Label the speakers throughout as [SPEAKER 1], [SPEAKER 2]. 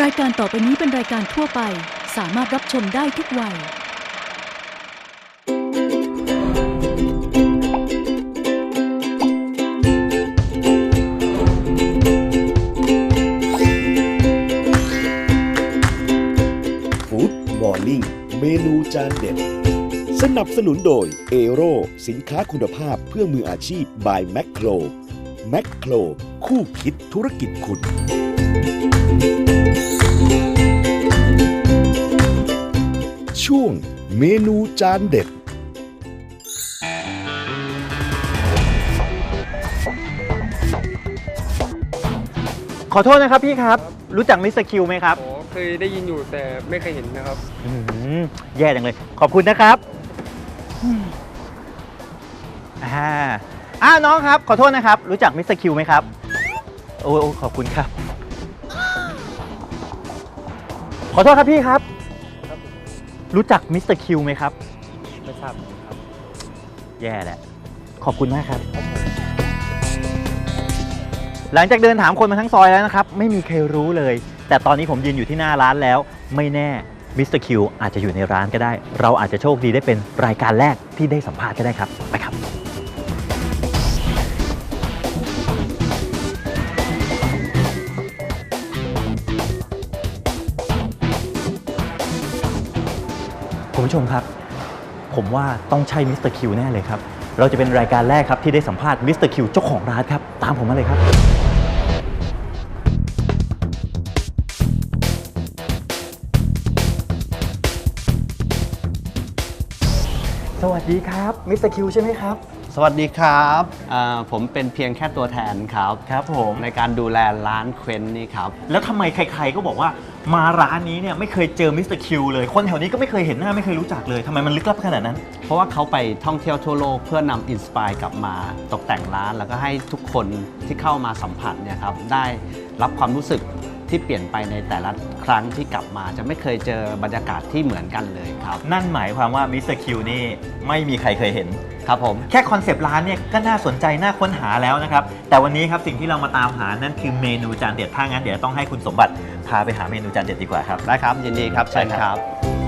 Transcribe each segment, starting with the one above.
[SPEAKER 1] รายการต่อไปนี้เป็นรายการทั่วไป สามารถรับชมได้ทุกวัย
[SPEAKER 2] ฟู้ดมอร์นิ่งเมนูจานเด็ด สนับสนุนโดยเอโรสินค้าคุณภาพเพื่อมืออาชีพ by แม c โครแม c โครคู่คิดธุรกิจคุณ ช่วงเมนูจานเด็ด
[SPEAKER 3] ขอโทษนะครับพี่ครับ รู้จักมิสเตอร์คิวไหมครับ
[SPEAKER 4] อ๋อเคยได้ยินอยู่แต่ไม่เคยเห็นนะครับ
[SPEAKER 3] อืมแย่จังเลย ขอบคุณนะครับอืมอ่าอ่าน้องครับ ขอโทษนะครับ รู้จักมิสเตอร์คิวไหมครับ โอ้โอ้ขอบคุณครับ ขอโทษครับพี่ครับ รู้จักมิสเตอร์คิวไหมครับ
[SPEAKER 4] ไม่ทราบครับ
[SPEAKER 3] แย่แหละ ขอบคุณมากครับ หลังจากเดินถามคนมาทั้งซอยแล้วนะครับ ไม่มีใครรู้เลย แต่ตอนนี้ผมยืนอยู่ที่หน้าร้านแล้ว ไม่แน่มิสเตอร์คิวอาจจะอยู่ในร้านก็ได้ เราอาจจะโชคดีได้เป็นรายการแรกที่ได้สัมภาษณ์ก็ได้ครับ ไปครับ ผู้ชมครับ ผมว่าต้องใช่มิสเตอร์คิวแน่เลยครับ เราจะเป็นรายการแรกครับที่ได้สัมภาษณ์มิสเตอร์คิวเจ้าของร้านครับ ตามผมมาเลยครับ สวัสดีครับมิสเตอร์คิวใช่ไหมครับ
[SPEAKER 5] สวัสดีครับอ่าผมเป็นเพียงแค่ตัวแทนครับ
[SPEAKER 3] ครับผม
[SPEAKER 5] ในการดูแลร้านเคว้นนี่ครับ
[SPEAKER 3] แล้วทำไมใครๆก็บอกว่า มาร้านนี้เนี่ยไม่เคยเจอมิสเตอร์คิวเลย คนแถวนี้ก็ไม่เคยเห็นหน้าไม่เคยรู้จักเลยทำไมมันลึกลับขนาดนั้น
[SPEAKER 5] เพราะว่าเขาไปท่องเที่ยวทั่วโลกเพื่อนำอินสปายกลับมาตกแต่งร้าน แล้วก็ให้ทุกคนที่เข้ามาสัมผัสเนี่ยครับได้รับความรู้สึก ที่เปลี่ยนไปในแต่ละครั้งที่กลับมา จะไม่เคยเจอบรรยากาศที่เหมือนกันเลยครับ
[SPEAKER 3] นั่นหมายความว่ามิสเตอร์คิวนี่ไม่มีใครเคยเห็น
[SPEAKER 5] ครับผม
[SPEAKER 3] แค่คอนเซปต์ร้านเนี่ยก็น่าสนใจน่าค้นหาแล้วนะครับ แต่วันนี้ครับสิ่งที่เรามาตามหานั่นคือเมนูจานเด็ดถ้างั้นเดี๋ยวต้องให้คุณสมบัติพาไปหาเมนูจานเด็ดดีกว่าครับ
[SPEAKER 5] ได้ครับยินดีครับเชิญ
[SPEAKER 3] ได้
[SPEAKER 5] ค
[SPEAKER 3] ครั
[SPEAKER 5] รับบ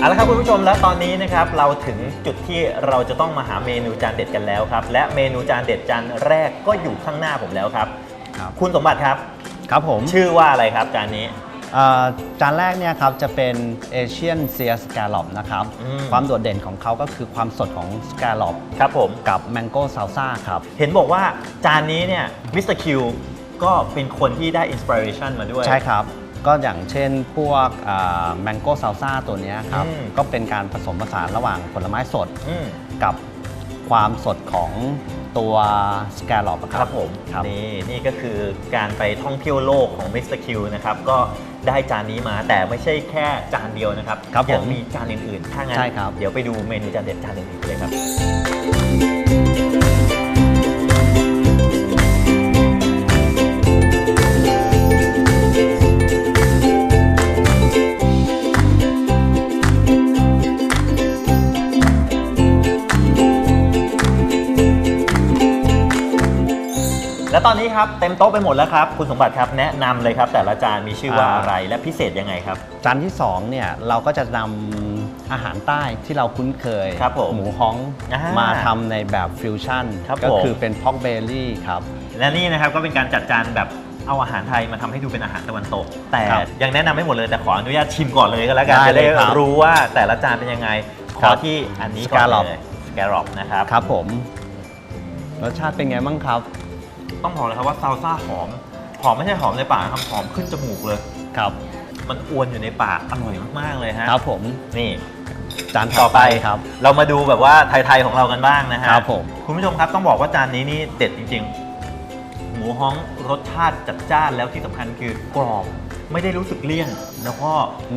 [SPEAKER 3] เอาละครับคุณผู้ชมแล้วตอนนี้นะครับเราถึงจุดที่เราจะต้องมาหาเมนูจานเด็ดกันแล้วครับ และเมนูจานเด็ดจานแรกก็อยู่ข้างหน้าผมแล้วครับ
[SPEAKER 5] ครับ
[SPEAKER 3] คุณสมบัติครับ
[SPEAKER 5] ครับผม
[SPEAKER 3] ชื่อว่าอะไรครับจานนี้
[SPEAKER 5] เอ่อจานแรกเนี่ยครับจะเป็นเอเชียนเซียสกาลอปนะครับ
[SPEAKER 3] อืม
[SPEAKER 5] ความโดดเด่นของเขาก็คือความสดของสกาลอป
[SPEAKER 3] ครับผม
[SPEAKER 5] กับแมงโก้ซาลซ่าครับ
[SPEAKER 3] เห็นบอกว่าจานนี้เนี่ยมิสเตอร์คิวก็เป็นคนที่ได้อินสปิเรชันมาด้วย
[SPEAKER 5] ใช่ครับ ก็อย่างเช่นพวกแมงโก้ซาลซ่าตัวเนี้ยครับ
[SPEAKER 3] อืม
[SPEAKER 5] ก็เป็นการผสมผสานระหว่างผลไม้สด
[SPEAKER 3] อืม
[SPEAKER 5] กับความสดของตัวสแกลลอป
[SPEAKER 3] ครับผม
[SPEAKER 5] ครับ
[SPEAKER 3] นี่นี่ก็คือการไปท่องเที่ยวโลกของมิสเตอร์คิวนะครับ ก็ได้จานนี้มาแต่ไม่ใช่แค่จานเดียวนะครับ
[SPEAKER 5] ครับผม
[SPEAKER 3] ยังมีจานอื่นๆ ถ้างั้น
[SPEAKER 5] ใช่ครับ
[SPEAKER 3] เดี๋ยวไปดูเมนูจานเด็ดจานอื่นๆเลยครับ และตอนนี้ครับเต็มโต๊ะไปหมดแล้วครับ คุณสมบัติครับแนะนำเลยครับ แต่ละจานมีชื่อว่าอะไรและพิเศษยังไงครับ
[SPEAKER 5] จานที่2เนี่ยเราก็จะนำอาหารใต้ที่เราคุ้นเคย
[SPEAKER 3] ครับผม
[SPEAKER 5] หมูฮ้อง
[SPEAKER 3] อ่าม
[SPEAKER 5] มาทำในแบบฟิวชั่น
[SPEAKER 3] ครับ
[SPEAKER 5] ก็
[SPEAKER 3] ผม
[SPEAKER 5] คือเป็นพ็อกเบลลี่ครับ
[SPEAKER 3] และนี่นะครับก็เป็นการจัดจานแบบเอาอาหารไทยมาทำให้ดูเป็นอาหารตะวันตก แต่
[SPEAKER 5] ครับ
[SPEAKER 3] ยังแนะนำไม่หมดเลยแต่ขออนุญาตชิมก่อนเลยก็แล้วกัน
[SPEAKER 5] ได้
[SPEAKER 3] จะ
[SPEAKER 5] เล
[SPEAKER 3] ได้
[SPEAKER 5] ยครับ
[SPEAKER 3] รู้ว่าแต่ละจานเป็นยังไงข
[SPEAKER 5] ครั
[SPEAKER 3] อบที่อันนี้ก่อน
[SPEAKER 5] Scallop
[SPEAKER 3] เลยสแกรอปนะครับ
[SPEAKER 5] ครับผม รสชาติเป็นไงบ้างครับ
[SPEAKER 3] ต้องบอกเลยครับว่าซาลซ่าหอม หอมไม่ใช่หอมในปากนะครับหอมขึ้นจมูกเลย
[SPEAKER 5] ครับ
[SPEAKER 3] มันอวนอยู่ในปากอร่อยมากๆเลยฮะ
[SPEAKER 5] ครับผม
[SPEAKER 3] นี่
[SPEAKER 5] จาน
[SPEAKER 3] ต่
[SPEAKER 5] ต่
[SPEAKER 3] อ
[SPEAKER 5] อ
[SPEAKER 3] ไป
[SPEAKER 5] ไปครับ
[SPEAKER 3] เรามาดูแบบว่าไทยๆของเรากันบ้างนะฮะ
[SPEAKER 5] ครับผม
[SPEAKER 3] คุณผู้ชมครับต้องบอกว่าจานนี้นี่เด็ดจริง ๆ หมูฮ้องรสชาติจัดจ้านแล้วที่สำคัญคือกรอบไม่ได้รู้สึกเลี่ยนแล้วก็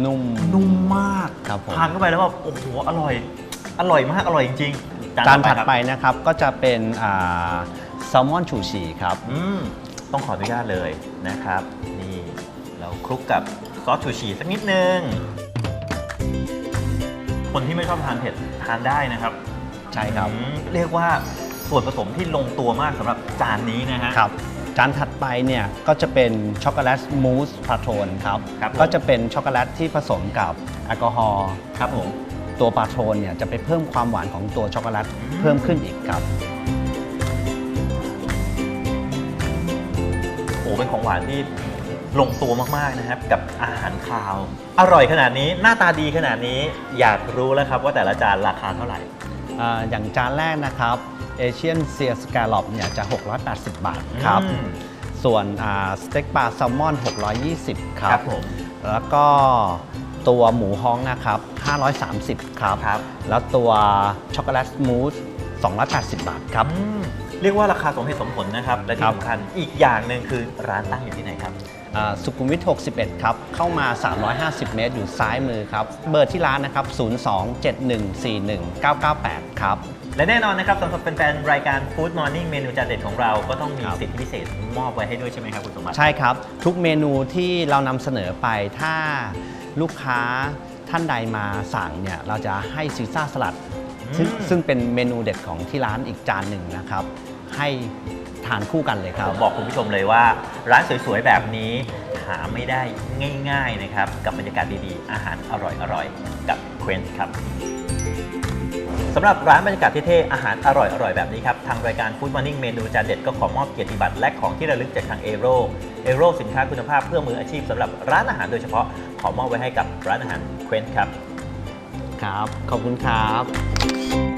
[SPEAKER 5] นุ่ม
[SPEAKER 3] นุ่มมาก
[SPEAKER 5] ครับผม
[SPEAKER 3] ทานเข้าไปแล้วแบบโอ้โหอร่อย อร่อยมากอร่อยจริงๆ
[SPEAKER 5] จาน
[SPEAKER 3] ต่อ
[SPEAKER 5] ถัด
[SPEAKER 3] ครับ
[SPEAKER 5] ไปนะครับก็จะเป็น แซลมอนชูชีครับ
[SPEAKER 3] อืมต้องขออนุญาตเลยนะครับ นี่เราคลุกกับซอสชูชีสักนิดนึง คนที่ไม่ชอบทานเผ็ดทานได้นะครับ
[SPEAKER 5] ใช่ครับ
[SPEAKER 3] อืมเรียกว่าส่วนผสมที่ลงตัวมากสำหรับจานนี้นะฮะ
[SPEAKER 5] ครับจานถัดไปเนี่ยก็จะเป็นช็อกโกแลตมูสพาโทนครับ
[SPEAKER 3] ครับผม
[SPEAKER 5] ก็จะเป็นช็อกโกแลตที่ผสมกับแอลกอฮอล์
[SPEAKER 3] ครับผม
[SPEAKER 5] ตัวปาโทนเนี่ยจะไปเพิ่มความหวานของตัวช็อกโกแลต
[SPEAKER 3] อืม
[SPEAKER 5] เพิ่มขึ้นอีกครับ
[SPEAKER 3] เป็นของหวานที่ลงตัวมากๆนะครับ กับอาหารคาว อร่อยขนาดนี้หน้าตาดีขนาดนี้อยากรู้แล้วครับว่าแต่ละจานราคาเท่าไหร่
[SPEAKER 5] อ่าอย่างจานแรกนะครับเอเชียนเซียสกาลอปเนี่ยจะ 680 บาทครับ
[SPEAKER 3] อืม
[SPEAKER 5] ส่วนสเต็กปลาแซลมอน 620 ครั
[SPEAKER 3] ครับบ ผม
[SPEAKER 5] แล้วก็ตัวหมูฮ้องนะครับ 530 ครับ
[SPEAKER 3] ครับ
[SPEAKER 5] แล้วตัวช็อกโกแลตสมูท280 บาทครับ
[SPEAKER 3] อืม เรียกว่าราคาสมเหตุสมผลนะครับ และ
[SPEAKER 5] ค
[SPEAKER 3] ที่
[SPEAKER 5] รับ
[SPEAKER 3] สำคัญอีกอย่างหนึ่งคือร้านตั้งอยู่ที่ไหนครับ
[SPEAKER 5] อ่าสุขุมวิท 61 ครับ เข้ามา 350 เมตร อยู่ซ้ายมือครับ เบอร์ที่ร้านนะครับ 02-7141-998 ครับ
[SPEAKER 3] และแน่นอนนะครับสำหรับแฟนๆรายการ Food Morning เมนูจานเด็ดของเราก็ต้องมี
[SPEAKER 5] ครับ
[SPEAKER 3] สิทธิพิเศษมอบไว้ให้ด้วยใช่ไหมครับคุณสมบัติ
[SPEAKER 5] ใช่ครับ ทุกเมนูที่เรานำเสนอไปถ้าลูกค้าท่านใดมาสั่งเนี่ย เราจะให้ซีซ่าสลัด ซึ่ง
[SPEAKER 3] อืม
[SPEAKER 5] ซึ่งเป็นเมนูเด็ดของที่ร้านอีกจานหนึ่งนะครับ ให้ทานคู่กันเลยครับ
[SPEAKER 3] ผมบอกคุณผู้ชมเลยว่า ร้านสวยๆ แบบนี้หาไม่ได้ง่าย ๆนะครับ กับบรรยากาศดีๆ อาหารอร่อยๆ กับเควนครับสำหรับร้านบรรยากาศเท่ๆอาหารอร่อยๆ แบบนี้ครับ ทางรายการ Food Morning เมนูจานเด็ดก็ขอมอบเกียรติบัตรและของที่ระลึกจากทางเอโรเอโรสินค้าคุณภาพเพื่อมืออาชีพสำหรับร้านอาหารโดยเฉพาะขอมอบไว้ให้กับร้านอาหารเควนครับ
[SPEAKER 5] ครับ ขอบคุณครับ